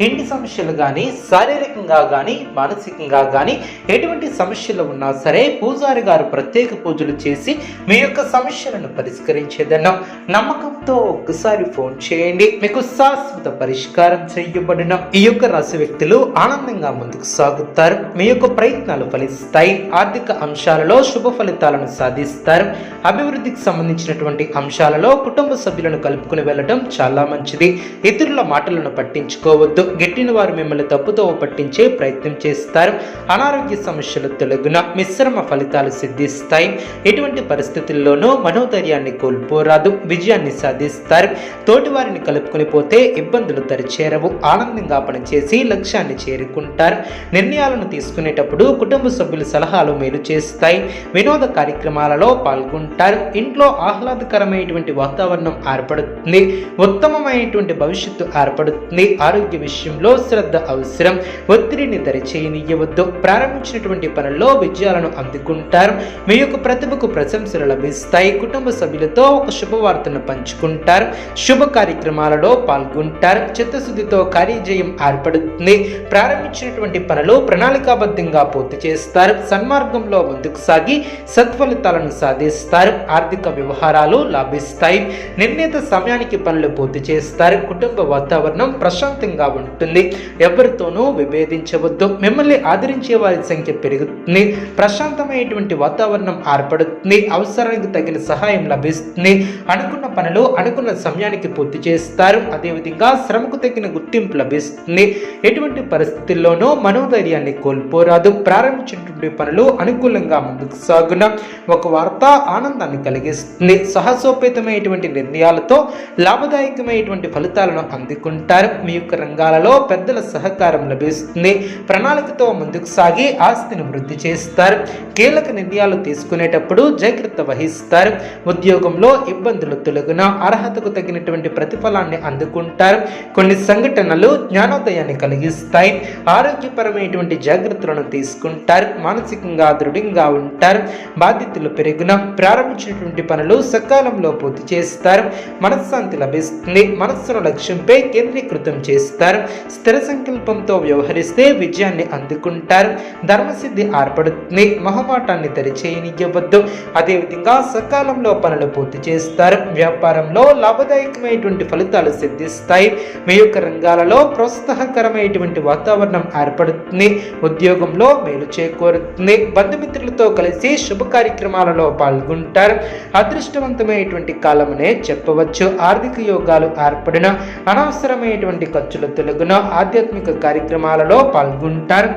ఇంటి సమస్యలు కానీ శారీరకంగా కానీ మానసికంగా కానీ ఎటువంటి సమస్యలు ఉన్నా సరే పూజారి గారు ప్రత్యేక పూజలు చేసి మీ యొక్క సమస్యలను పరిష్కరించేదన్న నమ్మకంతో ఒక్కసారి ఫోన్ చేయండి. మీకు శాశ్వత పరిష్కారం చేయబడిన. ఈ యొక్క రాశి వ్యక్తులు ఆనందంగా ముందుకు సాగుతారు. మీ యొక్క ప్రయత్నాలు ఫలిస్తాయి. ఆర్థిక అంశాలలో శుభ ఫలితాలను సాధిస్తారు. అభివృద్ధికి సంబంధించినటువంటి అంశాలలో కుటుంబ సభ్యులను కలుపుకుని వెళ్ళడం చాలా మంచిది. ఇతరుల మాటలను పట్టించు పట్టించుకోవద్దు. గిట్టిన వారు మిమ్మల్ని తప్పుతో పట్టించే ప్రయత్నం చేస్తారు. అనారోగ్య సమస్యలు తొలగున మిశ్రమ ఫలితాలు సిద్ధిస్తాయి. ఎటువంటి పరిస్థితుల్లోనూ మనోధైర్యాన్ని కోల్పోరాదు. విజయాన్ని సాధిస్తారు. తోటి వారిని కలుపుకొని పోతే ఇబ్బందులు తరిచేరవు ఆనందంగా పనిచేసి లక్ష్యాన్ని చేరుకుంటారు. నిర్ణయాలను తీసుకునేటప్పుడు కుటుంబ సభ్యుల సలహాలు మేలు చేస్తాయి. వినోద కార్యక్రమాలలో పాల్గొంటారు. ఇంట్లో ఆహ్లాదకరమైనటువంటి వాతావరణం ఏర్పడుతుంది. ఉత్తమమైనటువంటి భవిష్యత్తు ఏర్పడుతుంది. ఆరోగ్య విషయంలో శ్రద్ధ అవసరం. ఒత్తిడిని దరిచేయనియ్యవద్దు ప్రారంభించినటువంటి పనుల్లో విజయాలను అందుకుంటారు. మీ యొక్క ప్రతిభకు ప్రశంసలు లభిస్తాయి. కుటుంబ సభ్యులతో ఒక శుభవార్తను పంచుకుంటారు. శుభ కార్యక్రమాలలో పాల్గొంటారు. చిత్తశుద్ధితో కార్యజయం ఏర్పడుతుంది. ప్రారంభించినటువంటి పనులు ప్రణాళికాబద్ధంగా పూర్తి చేస్తారు. సన్మార్గంలో ముందుకు సాగి సత్ఫలితాలను సాధిస్తారు. ఆర్థిక వ్యవహారాలు లాభిస్తాయి. నిర్ణీత సమయానికి పనులు పూర్తి చేస్తారు. కుటుంబ వాతావరణం ప్రశాంతంగా ఉంటుంది. ఎవరితోనూ విభేదించవద్దు. మిమ్మల్ని ఆదరించే వారి సంఖ్య పెరుగుతుంది. ప్రశాంతమైనటువంటి వాతావరణం ఏర్పడుతుంది. అవసరానికి తగిన సహాయం లభిస్తుంది. అనుకున్న పనులు అనుకున్న సమయానికి పూర్తి చేస్తారు. అదేవిధంగా శ్రమకు తగిన గుర్తింపు లభిస్తుంది. ఎటువంటి పరిస్థితుల్లోనూ మనోధైర్యాన్ని కోల్పోరాదు. ప్రారంభించినటువంటి పనులు అనుకూలంగా ముందుకు సాగున ఒక వార్త ఆనందాన్ని కలిగిస్తుంది. సాహసోపేతమైనటువంటి నిర్ణయాలతో లాభదాయకమైనటువంటి ఫలితాలను అందుకుంటారు. మీ యొక్క రంగాలలో పెద్దల సహకారం లభిస్తుంది. ప్రణాళికతో ముందుకు సాగి ఆస్తిని వృద్ధి చేస్తారు. కీలక నిర్ణయాలు తీసుకునేటప్పుడు జాగ్రత్త వహిస్తారు. ఉద్యోగంలో ఇబ్బందులు తొలగిన అర్హతకు తగినటువంటి ప్రతిఫలాన్ని అందుకుంటారు. కొన్ని సంఘటనలు జ్ఞానోదయాన్ని కలిగిస్తాయి. ఆరోగ్యపరమైనటువంటి జాగ్రత్తలను తీసుకుంటారు. మానసికంగా దృఢంగా ఉంటారు. బాధ్యతలు పెరుగున ప్రారంభించినటువంటి పనులు సకాలంలో పూర్తి చేస్తారు. మనశ్శాంతి లభిస్తుంది. మనస్సును లక్ష్యంపై కేంద్రీకృతం చేస్తారు. స్థిర సంకల్పంతో వ్యవహరిస్తే విజయాన్ని అందుకుంటారు. ధర్మసిద్ధి ఏర్పడుతుంది. మొహమాటాన్ని దరిచేయనివ్వద్దు అదేవిధంగా సకాలంలో పనులు పూర్తి చేస్తారు. వ్యాపారంలో లాభదాయకమైనటువంటి ఫలితాలు సిద్ధిస్తాయి. మీ యొక్క రంగాలలో ప్రోత్సాహకరమైనటువంటి వాతావరణం ఏర్పడుతుంది. ఉద్యోగంలో మేలు చేకూరుతుంది. బంధుమిత్రులతో కలిసి శుభ కార్యక్రమాలలో పాల్గొంటారు. అదృష్టవంతమైనటువంటి కాలమనే చెప్పవచ్చు. ఆర్థిక యోగాలు ఏర్పడిన అనవసరమైనటువంటి ఖర్చులు తొలగున ఆధ్యాత్మిక కార్యక్రమాలలో పాల్గొంటారు.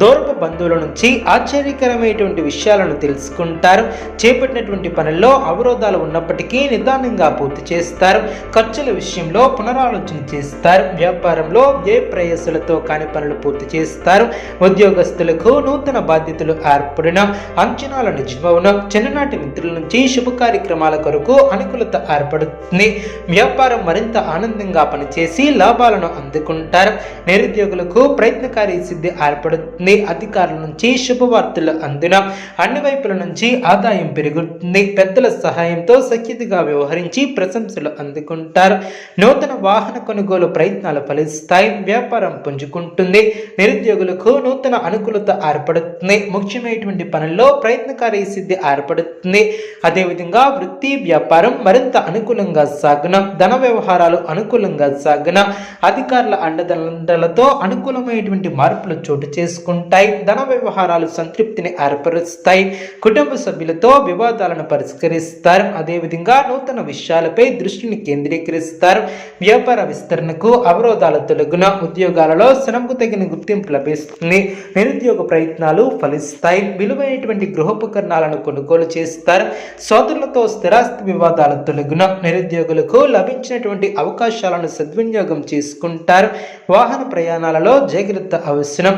దూరపు బంధువుల నుంచి ఆశ్చర్యకరమైనటువంటి విషయాలను తెలుసుకుంటారు. చేపట్టినటువంటి పనుల్లో అవరోధాలు ఉన్నప్పటికీ నిదానంగా పూర్తి చేస్తారు. ఖర్చుల విషయంలో పునరాలోచన చేస్తారు. వ్యాపారంలో ఏ ప్రయాసాలతో కాని పనులు పూర్తి చేస్తారు. ఉద్యోగస్తులకు నూతన బాధ్యతలు ఏర్పడిన అంచనాల నిజమవున చిన్ననాటి మిత్రుల నుంచి శుభ కార్యక్రమాల కొరకు అనుకూలత ఏర్పడుతుంది. వ్యాపారం మరింత ఆనందంగా పనిచేసి లాభాలను అందుకుంటారు. నిరుద్యోగులకు ప్రయత్నకారి సిద్ధి ఏర్పడుతుంది. అధికారుల నుంచి శుభవార్తలు అందిన అన్ని వైపుల నుంచి ఆదాయం పెరుగుతుంది. పెద్దల సహాయంతో సఖ్యతగా వ్యవహరించి ప్రశంసలు అందుకుంటారు. నూతన వాహన కొనుగోలు ప్రయత్నాలు ఫలిస్తాయి. వ్యాపారం పుంజుకుంటుంది. నిరుద్యోగులకు నూతన అనుకూలత ఏర్పడుతుంది. ముఖ్యమైనటువంటి పనుల్లో ప్రయత్నకారి సిద్ధి ఏర్పడుతుంది. అదేవిధంగా వృత్తి వ్యాపారం మరింత అనుకూలంగా సాగున. ధన వ్యవహారాలు అనుకూలంగా సాగున. అధికారుల అండదండలతో అనుకూలమైనటువంటి మార్పులు చోటు చేసుకుంటారు తీసుకుంటాయి ధన వ్యవహారాలు సంతృప్తిని ఏర్పరుస్తాయి. కుటుంబ సభ్యులతో వివాదాలను పరిష్కరిస్తారు. అదేవిధంగా నూతన విషయాలపై దృష్టిని కేంద్రీకరిస్తారు. వ్యాపార విస్తరణకు అవరోధాల తొలగున ఉద్యోగాలలో శ్రమకు తగిన గుర్తింపు లభిస్తుంది. నిరుద్యోగ ప్రయత్నాలు ఫలిస్తాయి. విలువైనటువంటి గృహోపకరణాలను కొనుగోలు చేస్తారు. సోదరులతో స్థిరాస్తి వివాదాల తొలగున నిరుద్యోగులకు లభించినటువంటి అవకాశాలను సద్వినియోగం చేసుకుంటారు. వాహన ప్రయాణాలలో జాగ్రత్త అవసరం.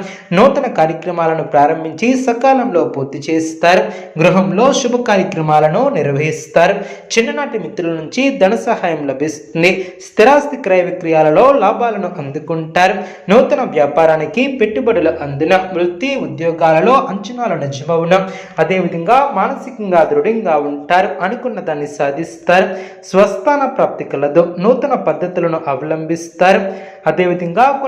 నూతన కార్యక్రమాలను ప్రారంభించి సకాలంలో పూర్తి చేస్తారు. గృహంలో శుభ కార్యక్రమాలను నిర్వహిస్తారు. చిన్ననాటి మిత్రుల నుంచి ధన సహాయం లభిస్తుంది. స్థిరాస్తి క్రయ విక్రయాలలో లాభాలను అందుకుంటారు. నూతన వ్యాపారానికి పెట్టుబడులు అందిన వృత్తి ఉద్యోగాలలో అంచనాలు నిజమవున. అదేవిధంగా మానసికంగా దృఢంగా ఉంటారు. అనుకున్న దాన్ని సాధిస్తారు. స్వస్థాన ప్రాప్తి కలదు. నూతన పద్ధతులను అవలంబిస్తారు. అదేవిధంగా కొన్ని